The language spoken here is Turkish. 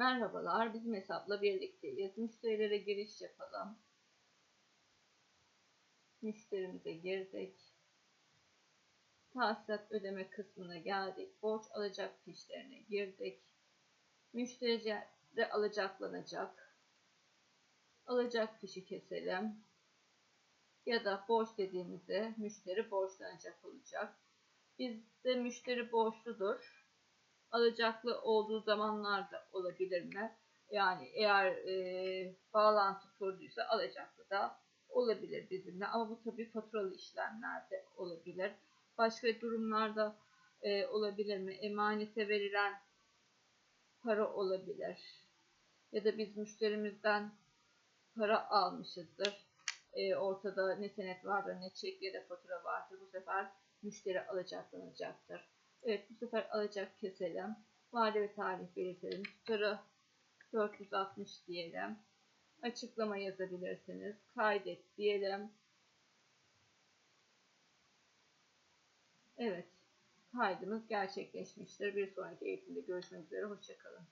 Merhabalar, bizim hesapla birlikteyiz. Müşterilere giriş yapalım. Müşterimize girdik. Tahsilat ödeme kısmına geldik. Borç alacak fişlerine girdik. Müşteri de alacaklanacak. Alacak fişi keselim. Ya da borç dediğimizde müşteri borçlanacak olacak. Bizde müşteri borçludur alacaklı olduğu zamanlar da olabilir mi? Yani eğer e, bağlantı kurduysa alacaklı da olabilir bizimle ama bu tabii faturalı işlemlerde olabilir. Başka durumlarda e, olabilir mi? Emanete verilen para olabilir. Ya da biz müşterimizden para almışızdır. E, ortada ne senet vardır, ne çek ya da fatura vardır. Bu sefer müşteri alacaklanacaktır. Evet bu sefer alacak keselim. Vade ve tarih belirtelim. Tutarı 460 diyelim. Açıklama yazabilirsiniz. Kaydet diyelim. Evet. Kaydımız gerçekleşmiştir. Bir sonraki eğitimde görüşmek üzere. Hoşçakalın.